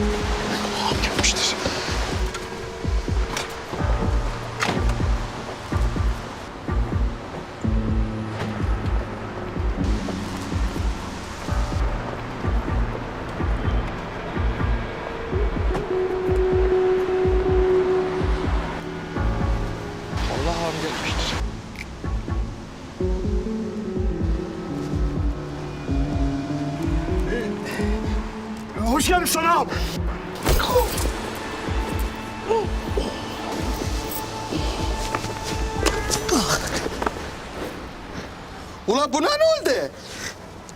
Allah'ım gelmiştir. Allah'ım gelmiştir. Hoş geldin sana. Ulan buna ne oldu?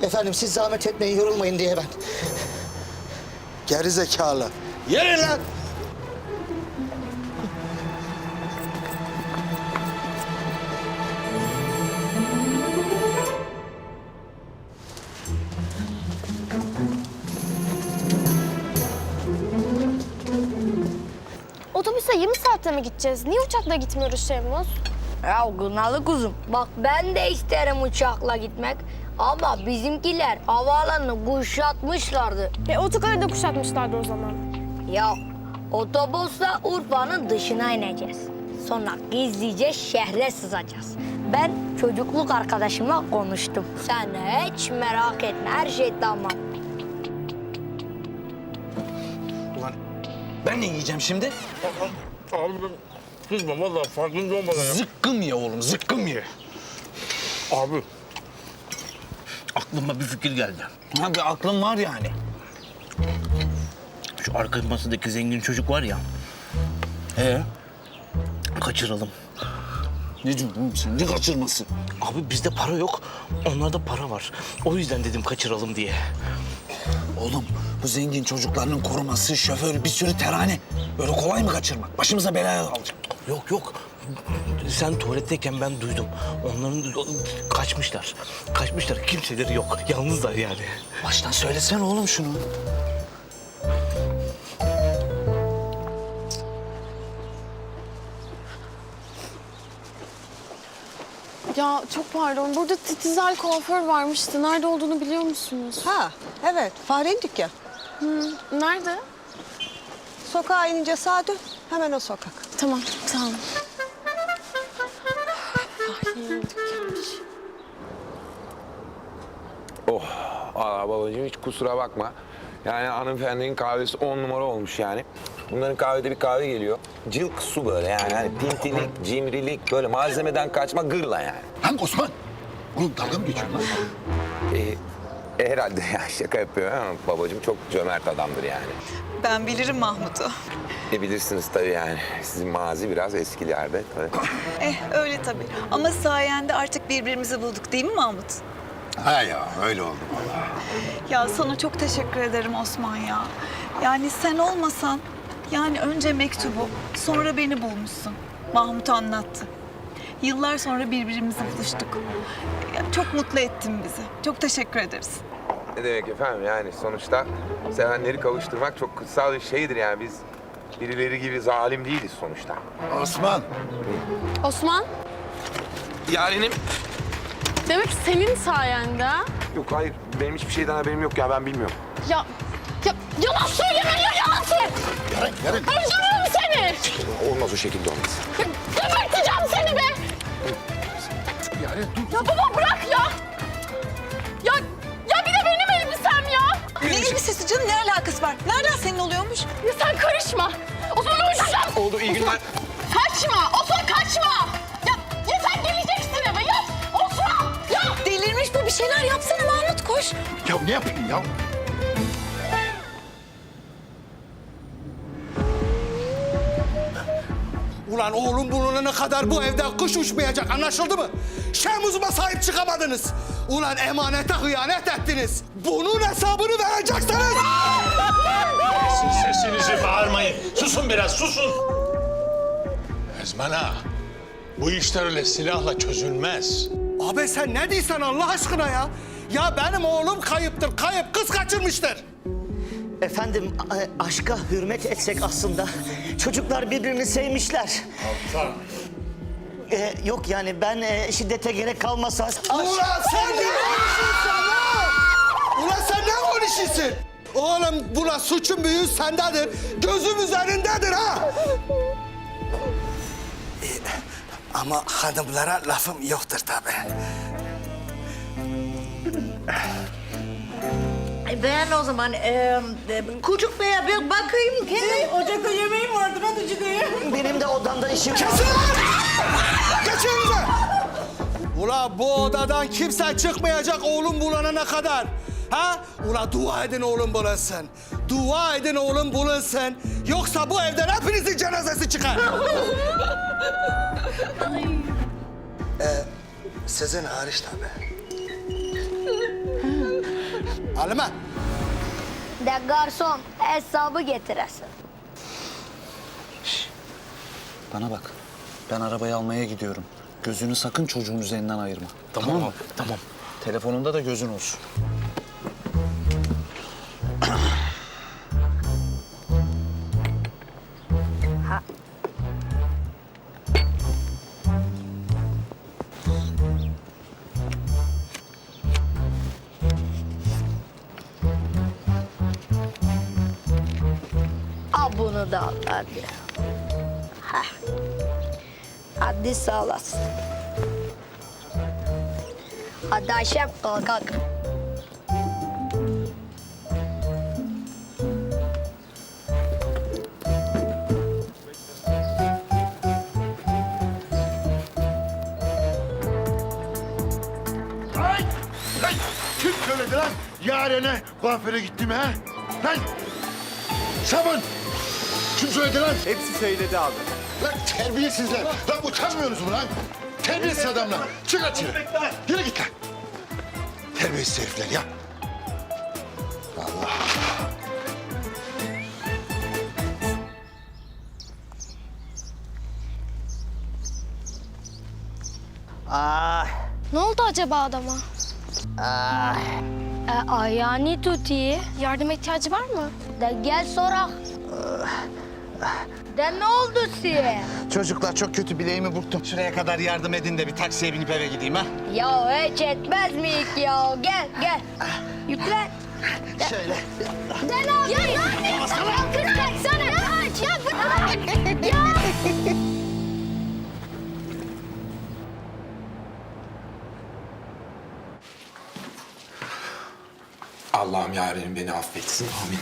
Efendim siz zahmet etmeyin, yorulmayın diye ben. Geri zekalı. Yere lan. Otobüse 20 saatte mi gideceğiz? Niye uçakla gitmiyoruz Şemuz? Ya Gınalı kuzum bak ben de isterim uçakla gitmek. Ama bizimkiler havaalanını kuşatmışlardı. E otogarı da kuşatmışlardı o zaman. Ya otobüsle Urfa'nın dışına ineceğiz. Sonra gizlice şehre sızacağız. Ben çocukluk arkadaşımla konuştum. Sen hiç merak etme her şey tamam. Ulan ben ne yiyeceğim şimdi? Abi kızma vallahi farkında olmadan ya. Zıkkım ye oğlum, zıkkım ye. Abi Aklıma bir fikir geldi. Ha bir aklım var yani. Şu arka masadaki zengin çocuk var ya. Ee? Kaçıralım. Ne diyorsun oğlum sen? Ne kaçırması? Abi bizde para yok. Onlarda para var. O yüzden dedim kaçıralım diye. Oğlum bu zengin çocuklarının koruması, şoförü, bir sürü terane. Böyle kolay mı kaçırmak? Başımıza belaya alacak. Yok yok. Sen tuvaletteyken ben duydum. Onların kaçmışlar. Kaçmışlar. Kimseleri yok. Yalnızlar yani. Baştan söylesene oğlum şunu. Ya çok pardon. Burada titizel kuaför varmıştı. Nerede olduğunu biliyor musunuz? Ha, evet. Fahre'nin dükkanı. Nerede? Sokağa inince sağa dön. Hemen o sokak. Tamam, tamam. Dükkanı. Aa babacığım hiç kusura bakma. Yani hanımefendinin kahvesi on numara olmuş yani. Bunların kahvede bir kahve geliyor. Cılk su böyle yani. Hani pintilik, cimrilik böyle malzemeden kaçma gırla yani. Lan Osman. Oğlum dalga mı geçiyorsun lan? E, herhalde ya şaka yapıyor ama babacığım çok cömert adamdır yani. Ben bilirim Mahmut'u. E bilirsiniz tabii yani. Sizin mazi biraz eskilerde. Tabii. Eh öyle tabii. Ama sayende artık birbirimizi bulduk değil mi Mahmut? Ha ya öyle oldu vallahi. Ya sana çok teşekkür ederim Osman ya. Yani sen olmasan, yani önce mektubu, sonra beni bulmuşsun. Mahmut anlattı. Yıllar sonra birbirimizi buluştuk. Ya, çok mutlu ettin bizi. Çok teşekkür ederiz. Ne demek efendim yani sonuçta sevenleri kavuşturmak çok kutsal bir şeydir yani biz birileri gibi zalim değiliz sonuçta. Osman. Osman, Yarenim demek senin sayende ha? yok hayır benim hiçbir şeyden haberim yok ya ben bilmiyorum. Ya, ya yalan söyleme ya yalan söyle. Yaren, Yaren. Öldürürüm seni. Olmaz o şekilde olmaz. Ya, geberteceğim seni be. Yaren dur. Ya baba bırak ya. Ya, ya bir de benim elbisem ya. Ne elbisesi canım ne alakası var? Nereden senin oluyormuş? Ya sen karışma. Osman öldüreceğim. Oldu iyi günler. Kaçma Osman kaçma. Ya, ya sen geleceksin eve ya. Osman ya. Delirmiş bu bir şeyler yapsana Mahmut koş. Ya ne yapayım ya? Ulan oğlum bulunana kadar bu evden kuş uçmayacak anlaşıldı mı? Şemuzuma sahip çıkamadınız. Ulan emanete hıyanet ettiniz. Bunun hesabını vereceksiniz. sesinizi bağırmayın. Susun biraz susun. Ezman ağa, bu işler öyle silahla çözülmez. Abi sen ne diyorsun Allah aşkına ya? Ya benim oğlum kayıptır, kayıp kız kaçırmıştır. Efendim a- aşka hürmet etsek aslında. Çocuklar birbirini sevmişler. Ee, yok yani ben e, şiddete gerek kalmasa... Ulan sen ne konuşuyorsun lan? Ulan sen ne konuşuyorsun? Oğlum buna suçun büyüğü sendedir. Gözüm üzerindedir ha. Ee, ama hanımlara lafım yoktur tabii. Ben o zaman e, e, Kucuk Bey'e bir bakayım ki. Ocakta yemeğim vardı hadi çıkayım. Benim de odamda işim var. Kesin lan! Önünüze! Ula bu odadan kimse çıkmayacak oğlum bulunana kadar. Ha? Ula dua edin oğlum bulunsun. Dua edin oğlum bulunsun. Yoksa bu evden hepinizin cenazesi çıkar. ee, sizin hariç tabii. Halime. De garson hesabı getiresin. Bana bak. Ben arabayı almaya gidiyorum. Gözünü sakın çocuğun üzerinden ayırma. Tamam abi, tamam. Telefonunda da gözün olsun. Al bunu da al hadi. Heh. Hadi sağ olasın. Hadi Ayşem kalk kalk. Kim söyledi lan? Yarene kuaföre gittim ha? Lan! Sabun! Kim söyledi lan? Hepsi söyledi abi. Lan terbiyesizler! Lan utanmıyorsunuz mu lan? Terbiyesiz adamlar! Çık içeri! Yürü git lan! Terbiyesiz herifler ya! Allah! Ah, Ne oldu acaba adama? ah. E, ayağını tut iyi. Yardıma ihtiyacı var mı? De gel sorak. De ne oldu size? Çocuklar çok kötü bileğimi burktum. Şuraya kadar yardım edin de bir taksiye binip eve gideyim ha. Ya hiç etmez miyik ya? Gel gel. Yüklen. Şöyle. De ne yapayım? Ya ne yapayım? Kız kaçsana. Ya bırak. Ya. Allah'ım yarenim beni affetsin. Amin.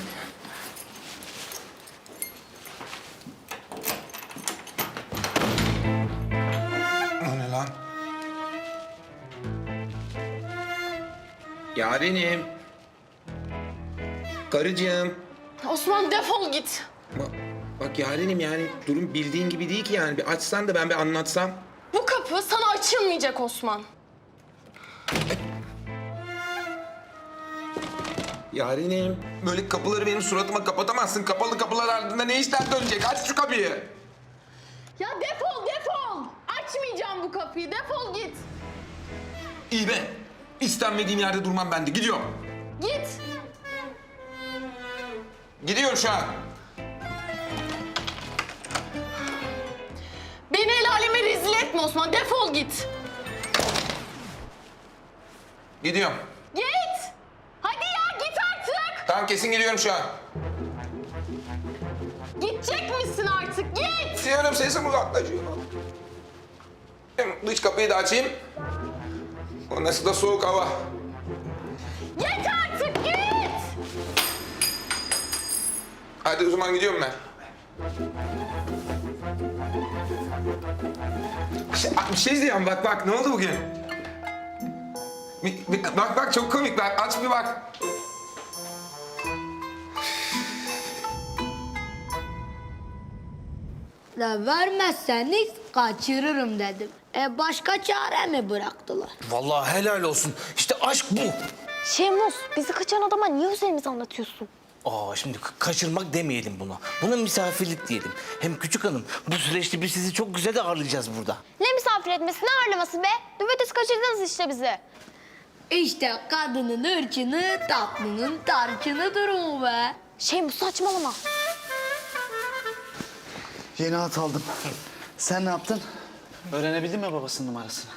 Yarenim. Karıcığım. Osman defol git. Bak, bak yarenim yani durum bildiğin gibi değil ki yani. Bir açsan da ben bir anlatsam. Bu kapı sana açılmayacak Osman. Yarenim. Böyle kapıları benim suratıma kapatamazsın. Kapalı kapılar ardında ne işler dönecek? Aç şu kapıyı. Ya defol defol. Açmayacağım bu kapıyı defol git. İyi be. İstenmediğim yerde durmam ben de. Gidiyorum. Git. Gidiyorum şu an. Beni el aleme rezil etme Osman defol git. Gidiyorum. Git. Hadi ya git artık. Tamam kesin gidiyorum şu an. Gidecek misin artık git. Diyorum sesim uzaklaşıyor. Hem dış kapıyı da açayım. O nasıl da soğuk hava. Git artık git. Hadi o zaman gidiyorum ben. Şey, bir şey diyeceğim bak bak ne oldu bugün? Bir- bir- bak bak çok komik bak aç bir bak. De vermezseniz kaçırırım dedim. E başka çare mi bıraktılar? Vallahi helal olsun. İşte aşk bu. Şemus bizi kaçan adama niye üzerimize anlatıyorsun? Aa şimdi ka- kaçırmak demeyelim buna. Buna misafirlik diyelim. Hem küçük hanım bu süreçte biz sizi çok güzel ağırlayacağız burada. Ne misafir etmesi ne ağırlaması be? Düpedüz kaçırdınız işte bizi. İşte kadının ırçını, tatlının tarçını durumu be. Şemus saçmalama. Yeni at aldım. Sen ne yaptın? Öğrenebildin mi babasının numarasını?